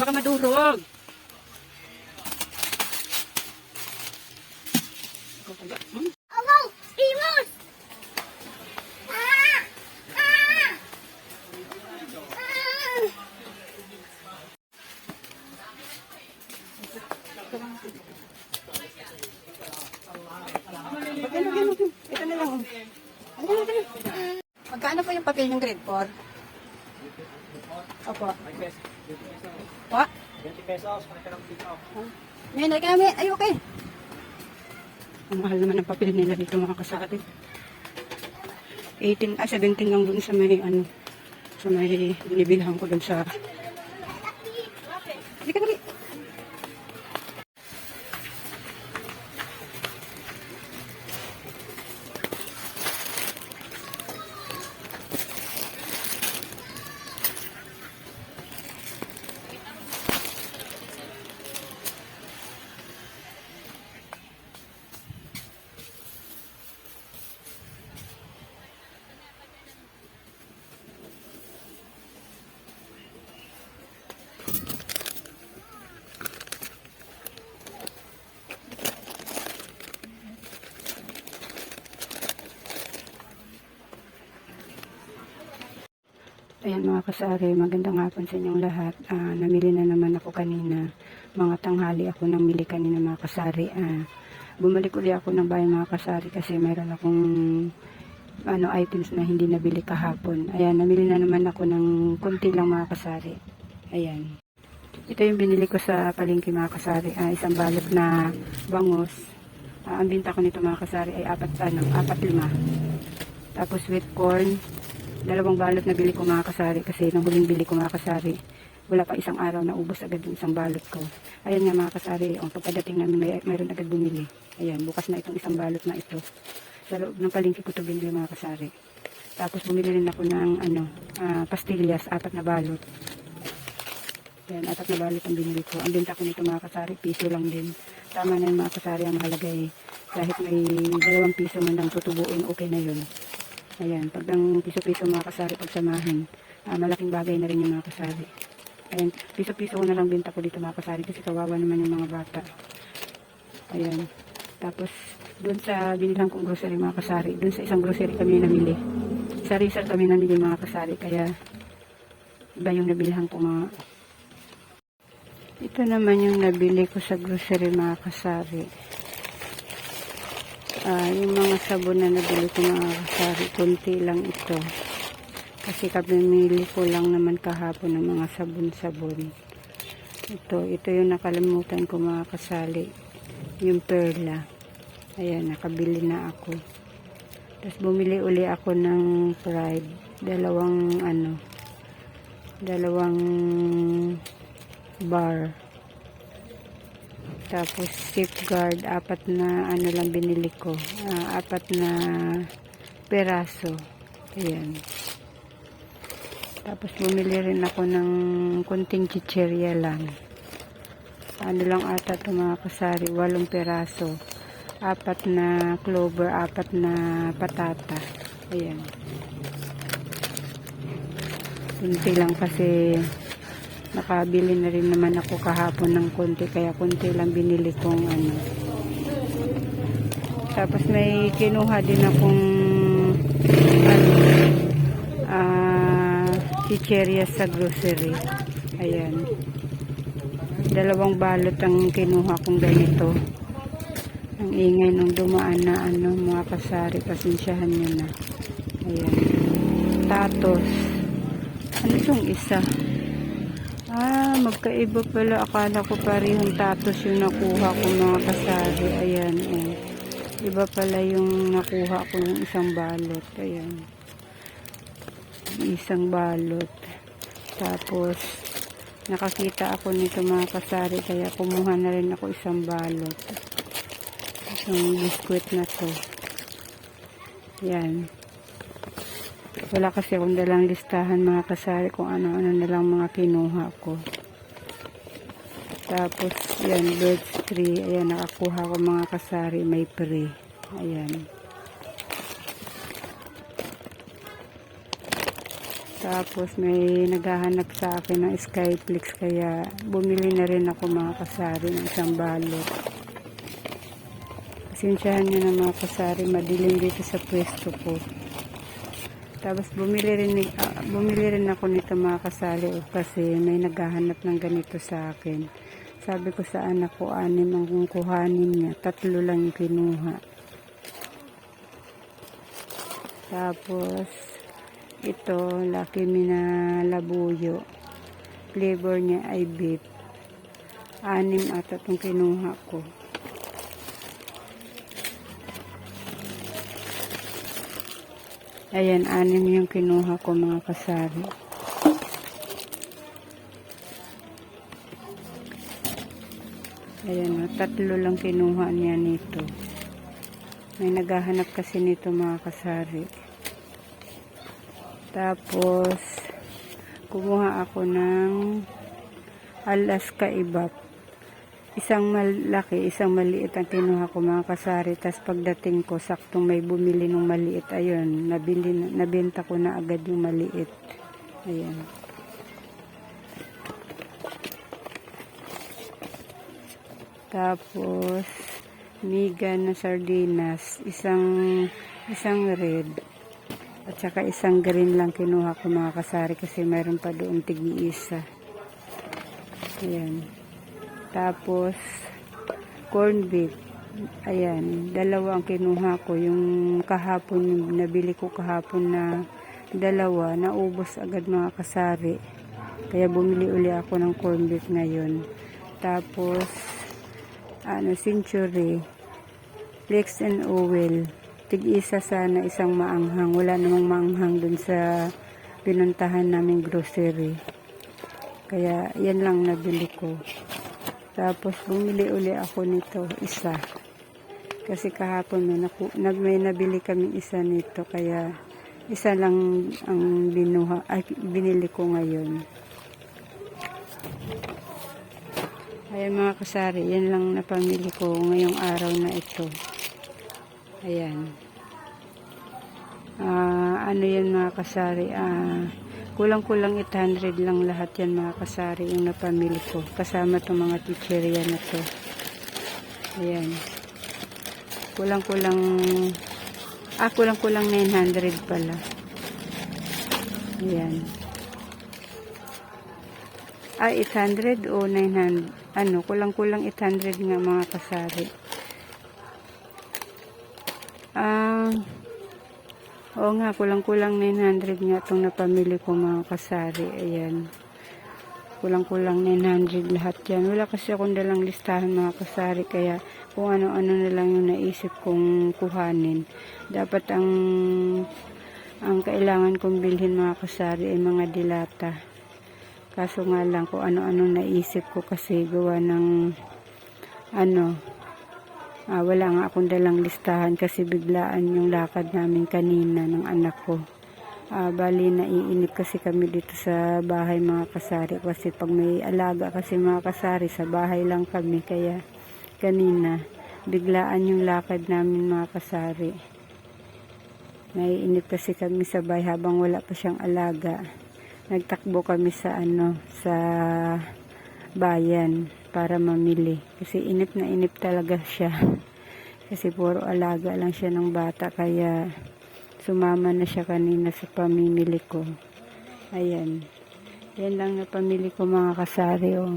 ka madurog. Ikaw kaya, hmm? Awaw! Imus! Ah! Ah! Magkano, po yung papel ng grade 4? Opo. Po? 20 pesos, kung ka ng pick up. May nalagay namin. Ay, okay. Ang mahal naman ng papel nila dito mga kasakit. 18, ah, 17 lang dun sa may, ano, sa may binibilhan ko dun sa... Ayan mga kasari, magandang hapon sa inyong lahat. Ah, namili na naman ako kanina. Mga tanghali ako namili kanina mga kasari. Ah, bumalik uli ako ng bahay mga kasari kasi mayroon akong ano items na hindi nabili kahapon. Ayan, namili na naman ako ng konti lang mga kasari. Ayan. Ito yung binili ko sa palengke mga kasari. Ah, isang balot na bangos. Ah, ang binta ko nito mga kasari ay apat, ano, apat lima. Tapos sweet corn, dalawang balot na bili ko mga kasari kasi nang huling bili ko mga kasari wala pa isang araw na ubos agad yung isang balot ko. Ayan nga mga kasari ang pagkadating namin may, mayroon agad bumili. Ayan bukas na itong isang balot na ito. Sa loob ng palengke ko ito binili mga kasari. Tapos bumili rin ako ng ano ah, pastillas apat na balot. Ayan apat na balot ang binili ko. Ang benta ko nito mga kasari piso lang din. Tama na yung mga kasari ang mahalaga eh. Kahit may dalawang piso man lang tutubuin okay na yun Ayan, pag ang piso-piso mga kasari pagsamahin, ah, malaking bagay na rin yung mga kasari. Ayan, piso-piso ko na lang binta ko dito mga kasari kasi kawawa naman yung mga bata. Ayan. Tapos, doon sa binilang kong grocery mga kasari, doon sa isang grocery kami namili. Sa Rizal kami namili mga kasari, kaya iba yung nabilihan ko mga... Ito naman yung nabili ko sa grocery mga kasari. Ah, yung mga sabon na nabili ko mga kasari, kunti lang ito. Kasi kabimili ko lang naman kahapon ng mga sabon-sabon. Ito, ito yung nakalimutan ko mga kasali. Yung perla. Ayan, nakabili na ako. Tapos bumili uli ako ng pride. Dalawang ano, dalawang bar. Tapos safeguard, apat na ano lang binili ko. Ah, apat na peraso. Ayan. Tapos bumili rin ako ng kunting chicherya lang. Ano lang ata ito mga kasari, walong peraso. Apat na clover, apat na patata. Ayan. Kunti lang kasi nakabili na rin naman ako kahapon ng konti kaya konti lang binili kong ano. Tapos may kinuha din akong ano ah chicheria sa grocery. Ayan. Dalawang balot ang kinuha kong ganito. Ang ingay nung dumaan na ano mga kasari pasensyahan nyo na. Ayan. Tatos ano itong isa Ah, magkaiba pala. Akala ko parehong tatos yung nakuha ko mga kasari. Ayan, eh. Iba pala yung nakuha ko yung isang balot. Ayan. Isang balot. Tapos, nakakita ako nito mga kasari. Kaya kumuha na rin ako isang balot. Isang biskwit na to. Ayan. Wala kasi akong dalang listahan mga kasari kung ano-ano na lang mga kinuha ko. Tapos, yan, birds tree. Ayan, nakakuha ko mga kasari. May pre. Ayan. Tapos may naghahanap sa akin ng Skyflix kaya bumili na rin ako mga kasari ng isang balot. Pasensyahan nyo na mga kasari, madilim dito sa pwesto ko. Tapos bumili rin, ah, bumili rin ako nito mga kasari oh, kasi may naghahanap ng ganito sa akin. Sabi ko sa anak ko, anim ang kuhanin niya, tatlo lang yung kinuha. Tapos, ito, Lucky Mina Labuyo. Flavor niya ay beef. Anim ata itong kinuha ko. Ayan, anim yung kinuha ko mga kasari. Ayan, oh, tatlo lang kinuha niya nito. May naghahanap kasi nito mga kasari. Tapos, kumuha ako ng Alaska Ibap. Isang malaki, isang maliit ang kinuha ko mga kasari. Tapos pagdating ko, saktong may bumili ng maliit. Ayun, nabili, na- nabenta ko na agad yung maliit. Ayan. Tapos, miga na sardinas, isang isang red. At saka isang green lang kinuha ko mga kasari kasi mayroon pa doon tigi-isa. Ayan. Tapos, corn beef. Ayan, dalawa ang kinuha ko. Yung kahapon, nabili ko kahapon na dalawa, naubos agad mga kasari. Kaya bumili uli ako ng corn beef ngayon. Tapos, ano, century, flex and oil. Tig-isa sana isang maanghang. Wala namang maanghang dun sa pinuntahan naming grocery. Kaya, yan lang nabili ko. Tapos, bumili uli ako nito, isa. Kasi kahapon may, naku, may nabili kami isa nito. Kaya, isa lang ang binuha, ay, binili ko ngayon. Ayan mga kasari, yan lang napamili ko ngayong araw na ito. Ayan. Ah, ano yan mga kasari? Ah, kulang-kulang 800 lang lahat yan mga kasari yung napamili ko. Kasama itong mga chicheria na to. Ayan. Kulang-kulang ah, kulang-kulang 900 pala. Ayan. Ah, 800 o 900? Ano, kulang-kulang 800 nga mga kasari. Ah, oo nga, kulang-kulang 900 nga itong napamili ko mga kasari. Ayan. Kulang-kulang 900 lahat yan. Wala kasi akong dalang listahan mga kasari. Kaya kung ano-ano na lang yung naisip kong kuhanin. Dapat ang ang kailangan kong bilhin mga kasari ay mga dilata. Kaso nga lang kung ano-anong naisip ko kasi gawa ng ano, ah, wala nga akong dalang listahan kasi biglaan yung lakad namin kanina ng anak ko. Ah, bali naiinip kasi kami dito sa bahay mga kasari kasi pag may alaga kasi mga kasari sa bahay lang kami kaya kanina biglaan yung lakad namin mga kasari. Naiinip kasi kami sa bahay habang wala pa siyang alaga nagtakbo kami sa ano sa bayan para mamili. Kasi inip na inip talaga siya. Kasi puro alaga lang siya ng bata kaya sumama na siya kanina sa pamimili ko. Ayan. Yan lang na pamili ko mga kasari oh.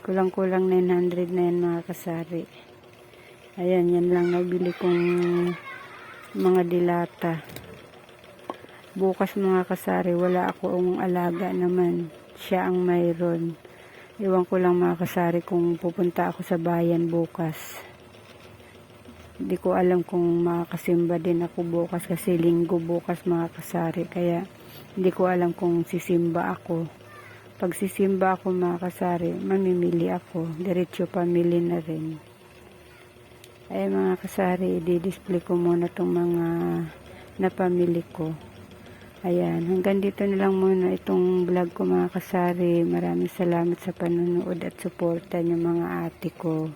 kulang kulang 900 na yan mga kasari. Ayan yan lang nabili kong mga dilata. Bukas mga kasari wala akong alaga naman. Siya ang mayroon iwan ko lang mga kasari kung pupunta ako sa bayan bukas. Hindi ko alam kung makakasimba din ako bukas kasi linggo bukas mga kasari. Kaya hindi ko alam kung sisimba ako. Pag sisimba ako mga kasari mamimili ako. Diretso pamili na rin. Ay mga kasari i-display ko muna itong mga napamili ko Ayan, hanggang dito na lang muna itong vlog ko mga kasari. Maraming salamat sa panonood at suporta niyo mga ate ko.